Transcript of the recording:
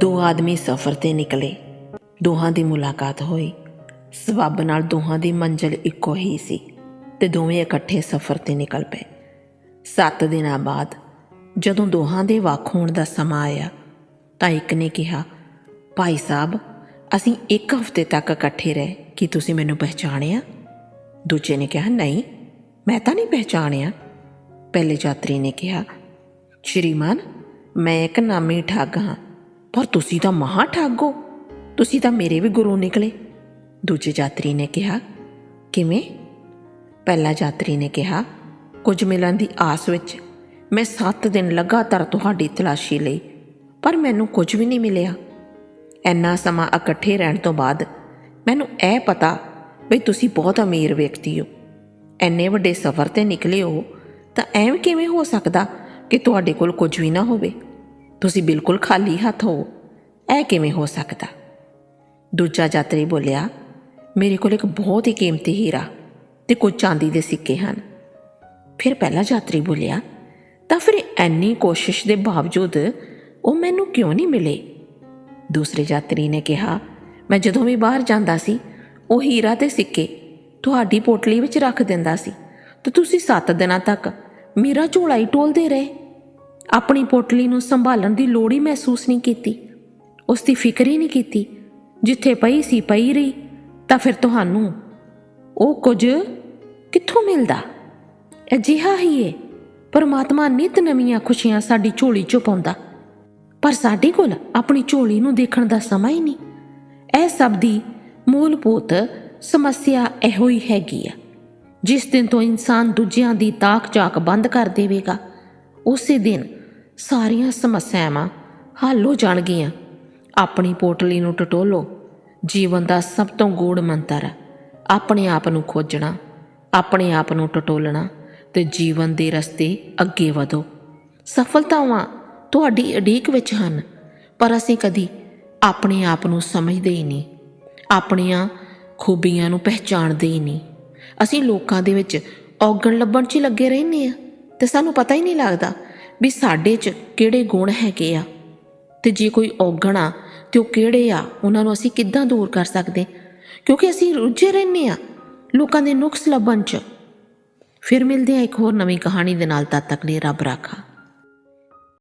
ਦੋ ਆਦਮੀ ਸਫ਼ਰ ਤੇ ਨਿਕਲੇ। ਦੋਹਾਂ ਦੀ ਮੁਲਾਕਾਤ ਹੋਈ। ਸਬੱਬ ਨਾਲ ਦੋਹਾਂ ਦੀ ਮੰਜ਼ਿਲ ਇੱਕੋ ਹੀ ਸੀ ਤੇ ਦੋਵੇਂ ਇਕੱਠੇ ਸਫ਼ਰ ਤੇ ਨਿਕਲ ਪਏ। ਸੱਤ ਦਿਨਾਂ ਬਾਅਦ ਜਦੋਂ ਦੋਹਾਂ ਦੇ ਵੱਖ ਹੋਣ ਦਾ ਸਮਾਂ ਆਇਆ, ਤਾਂ ਇੱਕ ਨੇ ਕਿਹਾ, ਭਾਈ ਸਾਹਿਬ, ਅਸੀਂ ਇੱਕ ਹਫ਼ਤੇ ਤੱਕ ਇਕੱਠੇ ਰਹੇ। ਕੀ ਤੁਸੀਂ ਮੈਨੂੰ ਪਹਿਚਾਣਿਆ? ਦੂਜੇ ਨੇ ਕਿਹਾ, ਨਹੀਂ, ਮੈਂ ਤਾਂ ਨਹੀਂ ਪਹਿਚਾਣਿਆ। ਪਹਿਲੇ ਯਾਤਰੀ ਨੇ ਕਿਹਾ, ਸ਼੍ਰੀਮਾਨ, ਮੈਂ ਇੱਕ ਨਾਮੀ ਠੱਗ ਹਾਂ। ਪਰ ਤੁਸੀਂ ਤਾਂ ਮਹਾ ਠਾਗੋ ਤੁਸੀਂ ਤਾਂ ਮੇਰੇ ਵੀ ਗੁਰੂ ਨਿਕਲੇ। ਦੂਜੇ ਯਾਤਰੀ ਨੇ ਕਿਹਾ, ਕਿਵੇਂ? ਪਹਿਲਾ ਯਾਤਰੀ ਨੇ ਕਿਹਾ, ਕੁਝ ਮਿਲਣ ਦੀ ਆਸ ਵਿੱਚ ਮੈਂ 7 ਦਿਨ ਲਗਾਤਾਰ ਤੁਹਾਡੀ ਤਲਾਸ਼ੀ ਲਈ, ਪਰ ਮੈਨੂੰ ਕੁਝ ਵੀ ਨਹੀਂ ਮਿਲਿਆ। ਇੰਨਾ ਸਮਾਂ ਇਕੱਠੇ ਰਹਿਣ ਤੋਂ ਬਾਅਦ ਮੈਨੂੰ ਇਹ ਪਤਾ ਵੀ ਤੁਸੀਂ ਬਹੁਤ ਅਮੀਰ ਵਿਅਕਤੀ ਹੋ। ਐਨੇ ਵੱਡੇ ਸਫ਼ਰ ਤੇ ਨਿਕਲੇ ਹੋ ਤਾਂ ਐਵੇਂ ਕਿਵੇਂ ਹੋ ਸਕਦਾ ਕਿ ਤੁਹਾਡੇ ਕੋਲ ਕੁਝ ਵੀ ਨਾ ਹੋਵੇ? ਤੁਸੀਂ ਬਿਲਕੁਲ ਖਾਲੀ ਹੱਥ ਹੋ। ਇਹ ਕਿਵੇਂ ਹੋ ਸਕਦਾ? ਦੂਜਾ ਯਾਤਰੀ ਬੋਲਿਆ, ਮੇਰੇ ਕੋਲ ਇੱਕ ਬਹੁਤ ਹੀ ਕੀਮਤੀ ਹੀਰਾ ਤੇ ਕੁਝ ਚਾਂਦੀ ਦੇ ਸਿੱਕੇ ਹਨ। ਫਿਰ ਪਹਿਲਾ ਯਾਤਰੀ ਬੋਲਿਆ, ਤਾਂ ਫਿਰ ਐਨੀ ਕੋਸ਼ਿਸ਼ ਦੇ ਬਾਵਜੂਦ ਉਹ ਮੈਨੂੰ ਕਿਉਂ ਨਹੀਂ ਮਿਲੇ? ਦੂਸਰੇ ਯਾਤਰੀ ਨੇ ਕਿਹਾ, ਮੈਂ ਜਦੋਂ ਵੀ ਬਾਹਰ ਜਾਂਦਾ ਸੀ, ਉਹ ਹੀਰਾ ਤੇ ਸਿੱਕੇ ਤੁਹਾਡੀ ਪੋਟਲੀ ਵਿੱਚ ਰੱਖ ਦਿੰਦਾ ਸੀ। ਤੇ ਤੁਸੀਂ 7 ਦਿਨਾਂ ਤੱਕ ਮੇਰਾ ਝੋਲਾ ਹੀ ਟੋਲਦੇ ਰਹੇ। ਆਪਣੀ ਪੋਟਲੀ ਨੂੰ ਸੰਭਾਲਣ ਦੀ ਲੋੜ ਹੀ ਮਹਿਸੂਸ ਨਹੀਂ ਕੀਤੀ। ਉਸ ਦੀ ਫਿਕਰ ਹੀ ਨਹੀਂ ਕੀਤੀ। ਜਿੱਥੇ ਪਈ ਸੀ, ਪਈ ਰਹੀ। ਤਾਂ ਫਿਰ ਤੁਹਾਨੂੰ ਉਹ ਕੁਝ ਕਿੱਥੋਂ ਮਿਲਦਾ? ਅਜਿਹਾ ਹੀ ਏ। ਪਰਮਾਤਮਾ ਨਿਤ ਨਵੀਆਂ ਖੁਸ਼ੀਆਂ ਸਾਡੀ ਝੋਲੀ 'ਚੋਂ ਪਾਉਂਦਾ। ਪਰ ਸਾਡੇ ਕੋਲ ਆਪਣੀ ਝੋਲੀ ਨੂੰ ਦੇਖਣ ਦਾ ਸਮਾਂ ਹੀ ਨਹੀਂ। ਇਹ ਸਭ ਦੀ ਮੂਲਭੂਤ ਸਮੱਸਿਆ ਇਹੋ ਹੀ ਹੈਗੀ ਆ। ਜਿਸ ਦਿਨ ਤੋਂ ਇਨਸਾਨ ਦੂਜਿਆਂ ਦੀ ਤਾਕ ਝਾਕ ਬੰਦ ਕਰ ਦੇਵੇਗਾ, ਉਸੇ ਦਿਨ ਸਾਰੀਆਂ ਸਮੱਸਿਆਵਾਂ ਹੱਲ ਹੋ ਜਾਣਗੀਆਂ। ਆਪਣੀ ਪੋਟਲੀ ਨੂੰ ਟਟੋਲੋ। ਜੀਵਨ ਦਾ ਸਭ ਤੋਂ ਗੂੜ ਮੰਤਰ, ਆਪਣੇ ਆਪ ਨੂੰ ਖੋਜਣਾ, ਆਪਣੇ ਆਪ ਨੂੰ ਟਟੋਲਣਾ ਤੇ ਜੀਵਨ ਦੇ ਰਸਤੇ ਅੱਗੇ ਵਧੋ। ਸਫਲਤਾਵਾਂ ਤੁਹਾਡੀ ਅਡੀਕ ਵਿੱਚ ਹਨ, ਪਰ ਅਸੀਂ ਕਦੀ ਆਪਣੇ ਆਪ ਨੂੰ ਸਮਝਦੇ ਹੀ ਨਹੀਂ। ਆਪਣੀਆਂ ਖੂਬੀਆਂ ਨੂੰ ਪਹਿਚਾਣਦੇ ਹੀ ਨਹੀਂ। ਅਸੀਂ ਲੋਕਾਂ ਦੇ ਵਿੱਚ ਔਗਣ ਲੱਭਣ 'ਚ ਹੀ ਲੱਗੇ ਰਹਿੰਦੇ ਆ ਤੇ ਸਾਨੂੰ ਪਤਾ ਹੀ ਨਹੀਂ ਲੱਗਦਾ ਵੀ ਸਾਡੇ 'ਚ ਕਿਹੜੇ ਗੁਣ ਹੈਗੇ ਆ? ਤੇ ਜੇ ਕੋਈ ਔਗਣ ਆ, ਤੇ ਉਹ ਕਿਹੜੇ ਆ? ਉਹਨਾਂ ਨੂੰ ਅਸੀਂ ਕਿੱਦਾਂ ਦੂਰ ਕਰ ਸਕਦੇ? ਕਿਉਂਕਿ ਅਸੀਂ ਰੁੱਝੇ ਰਹਿੰਦੇ ਆ, ਲੋਕਾਂ ਦੇ ਨੁਕਸ ਲੱਭਣ 'ਚ। ਫਿਰ ਮਿਲਦੇ ਆ ਇੱਕ ਹੋਰ ਨਵੀਂ ਕਹਾਣੀ ਦੇ ਨਾਲ, ਤਦ ਤੱਕ ਲਈ ਰੱਬ ਰਾਖਾ।